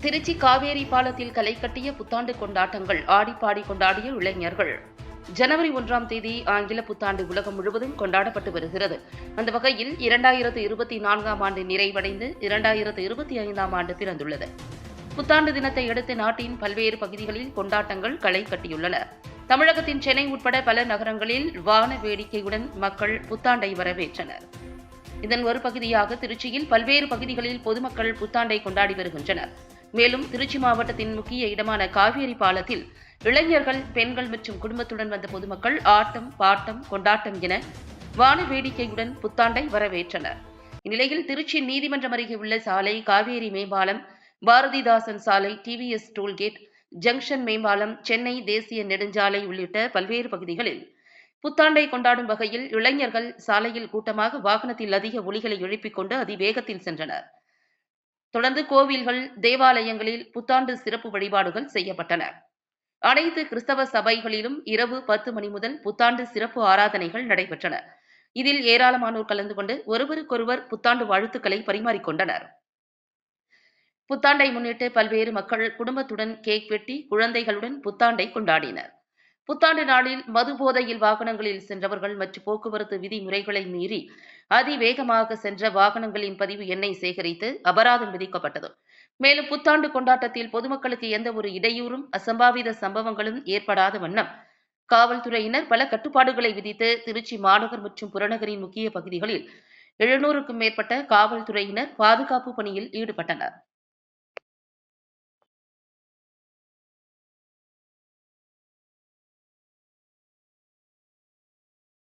திருச்சி காவேரி பாலத்தில் களை கட்டிய புத்தாண்டு கொண்டாட்டங்கள். ஆடிப்பாடி கொண்டாடிய இளைஞர்கள். ஜனவரி ஒன்றாம் தேதி ஆங்கில புத்தாண்டு உலகம் முழுவதும் கொண்டாடப்பட்டு வருகிறது. அந்த வகையில் இரண்டாயிரத்து இருபத்தி நான்காம் ஆண்டு நிறைவடைந்து இரண்டாயிரத்து இருபத்தி ஐந்தாம் ஆண்டு பிறந்துள்ளது. புத்தாண்டு தினத்தை அடுத்து நாட்டின் பல்வேறு பகுதிகளில் கொண்டாட்டங்கள் களை கட்டியுள்ளன. தமிழகத்தின் சென்னை உட்பட பல நகரங்களில் வான வேடிக்கையுடன் மக்கள் புத்தாண்டை வரவேற்றனர். இதன் ஒரு பகுதியாக திருச்சியில் பல்வேறு பகுதிகளில் பொதுமக்கள் புத்தாண்டை கொண்டாடி வருகின்றனர். மேலும் திருச்சி மாவட்டத்தின் முக்கிய இடமான காவேரி பாலத்தில் இளைஞர்கள் பெண்கள் மற்றும் குடும்பத்துடன் வந்த பொதுமக்கள் ஆட்டம் பாட்டம் கொண்டாட்டம் என வான வேடிக்கையுடன் புத்தாண்டை வரவேற்றனர். இந்நிலையில் திருச்சி நீதிமன்றம் அருகே உள்ள சாலை காவேரி மேம்பாலம் பாரதிதாசன் சாலை டிவிஎஸ் டோல்கேட் ஜங்ஷன் மேம்பாலம் சென்னை தேசிய நெடுஞ்சாலை உள்ளிட்ட பல்வேறு பகுதிகளில் புத்தாண்டை கொண்டாடும் வகையில் இளைஞர்கள் சாலையில் கூட்டமாக வாகனத்தில் அதிக ஒலிகளை எழுப்பிக் கொண்டு அதிவேகத்தில் சென்றனர். தொடர்ந்து கோவில்கள் தேவாலயங்களில் புத்தாண்டு சிறப்பு வழிபாடுகள் செய்யப்பட்டன. அனைத்து கிறிஸ்தவ சபைகளிலும் இரவு பத்து மணி முதல் புத்தாண்டு சிறப்பு ஆராதனைகள் நடைபெற்றன. இதில் ஏராளமானோர் கலந்து கொண்டு ஒருவருக்கொருவர் புத்தாண்டு வாழ்த்துக்களை பரிமாறிக்கொண்டனர். புத்தாண்டை முன்னிட்டு பல்வேறு மக்கள் குடும்பத்துடன் கேக் வெட்டி குழந்தைகளுடன் புத்தாண்டை கொண்டாடினர். புத்தாண்டு நாளில் மது போதையில் வாகனங்களில் சென்றவர்கள் மற்றும் போக்குவரத்து விதிமுறைகளை மீறி அதிவேகமாக சென்ற வாகனங்களின் பதிவு எண்ணை சேகரித்து அபராதம் விதிக்கப்பட்டது. மேலும் புத்தாண்டு கொண்டாட்டத்தில் பொதுமக்களுக்கு எந்த ஒரு இடையூறும் அசம்பாவித சம்பவங்களும் ஏற்படாத வண்ணம் காவல்துறையினர் பல கட்டுப்பாடுகளை விதித்து திருச்சி மாநகர் மற்றும் புறநகரின் முக்கிய பகுதிகளில் எழுநூறுக்கும் மேற்பட்ட காவல்துறையினர் பாதுகாப்பு பணியில் ஈடுபட்டனர்.